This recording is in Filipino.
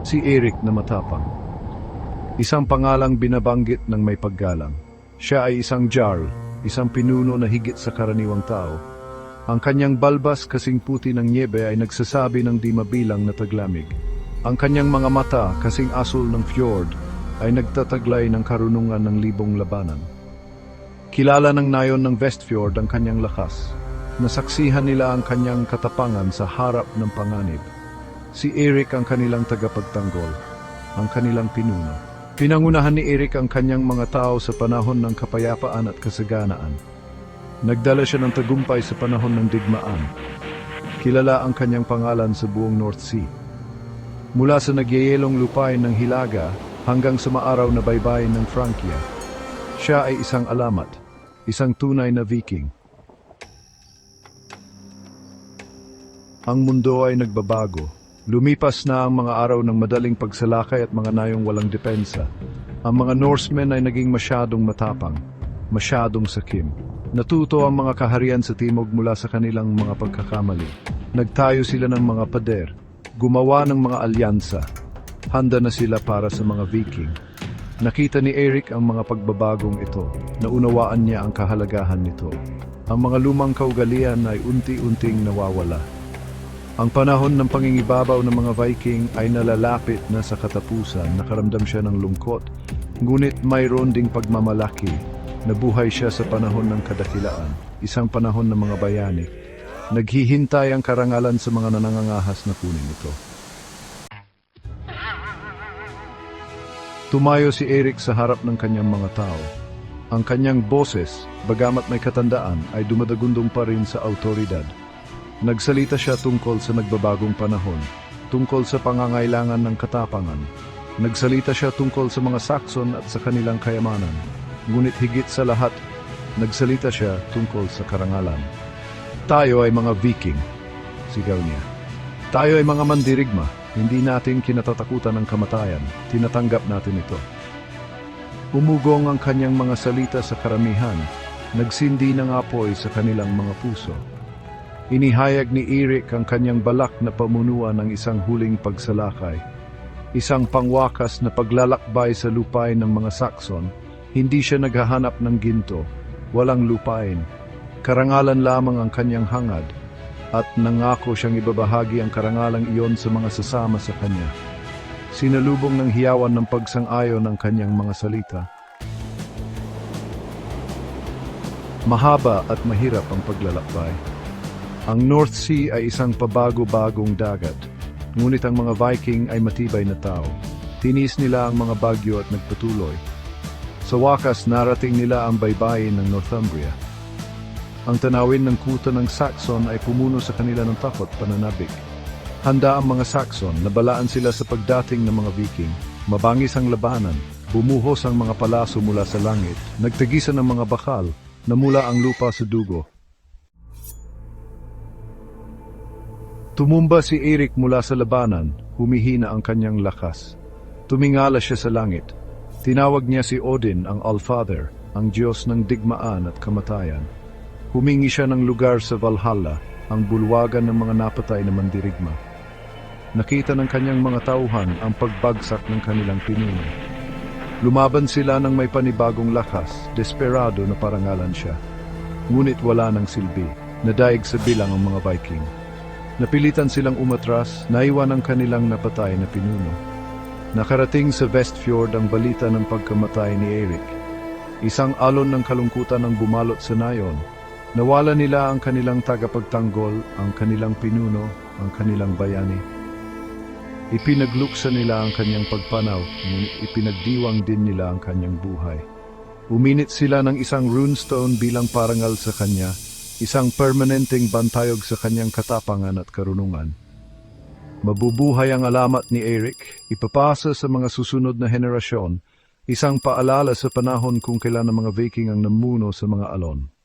Si Eric na matapang. Isang pangalang binabanggit ng may paggalang. Siya ay isang Jarl, isang pinuno na higit sa karaniwang tao. Ang kanyang balbas kasing puti ng niebe ay nagsasabi ng di mabilang na taglamig. Ang kanyang mga mata kasing asul ng fjord ay nagtataglay ng karunungan ng libong labanan. Kilala ng nayon ng Westfjord ang kanyang lakas. Nasaksihan nila ang kanyang katapangan sa harap ng panganib. Si Eric ang kanilang tagapagtanggol, ang kanilang pinuno. Pinangunahan ni Eric ang kanyang mga tao sa panahon ng kapayapaan at kasaganaan. Nagdala siya ng tagumpay sa panahon ng digmaan. Kilala ang kanyang pangalan sa buong North Sea. Mula sa nagyayelong lupain ng Hilaga hanggang sa maaraw na baybayin ng Francia, siya ay isang alamat, isang tunay na Viking. Ang mundo ay nagbabago. Lumipas na ang mga araw ng madaling pagsalakay at mga nayong walang depensa. Ang mga Norsemen ay naging masyadong matapang, masyadong sakim. Natuto ang mga kaharian sa timog mula sa kanilang mga pagkakamali. Nagtayo sila ng mga pader, gumawa ng mga alyansa. Handa na sila para sa mga Viking. Nakita ni Eric ang mga pagbabagong ito. Naunawaan niya ang kahalagahan nito. Ang mga lumang kaugalian ay unti-unting nawawala. Ang panahon ng pangingibabaw ng mga Viking ay nalalapit na sa katapusan. Nakaramdam siya ng lungkot. Ngunit mayroon ding pagmamalaki. Nabuhay siya sa panahon ng kadakilaan. Isang panahon ng mga bayani. Naghihintay ang karangalan sa mga nanangangahas na kunin ito. Tumayo si Eric sa harap ng kanyang mga tao. Ang kanyang boses, bagamat may katandaan, ay dumadagundong pa rin sa autoridad. Nagsalita siya tungkol sa nagbabagong panahon, tungkol sa pangangailangan ng katapangan. Nagsalita siya tungkol sa mga Saxon at sa kanilang kayamanan. Ngunit higit sa lahat, nagsalita siya tungkol sa karangalan. Tayo ay mga Viking, sigaw niya. Tayo ay mga mandirigma, hindi natin kinatatakutan ng kamatayan, tinatanggap natin ito. Umugong ang kanyang mga salita sa karamihan, nagsindi ng apoy sa kanilang mga puso. Inihayag ni Eric ang kanyang balak na pamunuan ng isang huling pagsalakay. Isang pangwakas na paglalakbay sa lupain ng mga Saxon, hindi siya naghahanap ng ginto, walang lupain. Karangalan lamang ang kanyang hangad, at nangako siyang ibabahagi ang karangalang iyon sa mga sasama sa kanya. Sinalubong ng hiyawan ng pagsang-ayon ng kanyang mga salita. Mahaba at mahirap ang paglalakbay. Ang North Sea ay isang pabago-bagong dagat, ngunit ang mga Viking ay matibay na tao. Tinis nila ang mga bagyo at nagpatuloy. Sa wakas, narating nila ang baybayin ng Northumbria. Ang tanawin ng kuta ng Saxon ay pumuno sa kanila ng takot pananabik. Handa ang mga Saxon, nabalaan sila sa pagdating ng mga Viking. Mabangis ang labanan, bumuhos ang mga palaso mula sa langit, nagtagisan ng mga bakal, namula ang lupa sa dugo. Tumumba si Eric mula sa labanan, humihina ang kanyang lakas. Tumingala siya sa langit. Tinawag niya si Odin ang Allfather, ang Diyos ng digmaan at kamatayan. Humingi siya ng lugar sa Valhalla, ang bulwagan ng mga napatay na mandirigma. Nakita ng kanyang mga tauhan ang pagbagsak ng kanilang pinuno. Lumaban sila ng may panibagong lakas, desperado na parangalan siya. Ngunit wala ng silbi, nadaig sa bilang ang mga Viking. Napilitan silang umatras, naiwan ang kanilang napatay na pinuno. Nakarating sa Westfjord ang balita ng pagkamatay ni Eric. Isang alon ng kalungkutan ang bumalot sa nayon. Nawala nila ang kanilang tagapagtanggol, ang kanilang pinuno, ang kanilang bayani. Ipinagluksa nila ang kanyang pagpanaw, ngunit ipinagdiwang din nila ang kanyang buhay. Uminit sila ng isang runestone bilang parangal sa kanya, isang permanenteng bantayog sa kanyang katapangan at karunungan. Mabubuhay ang alamat ni Eric, ipapasa sa mga susunod na henerasyon, isang paalala sa panahon kung kailan ang mga Viking ang namuno sa mga alon.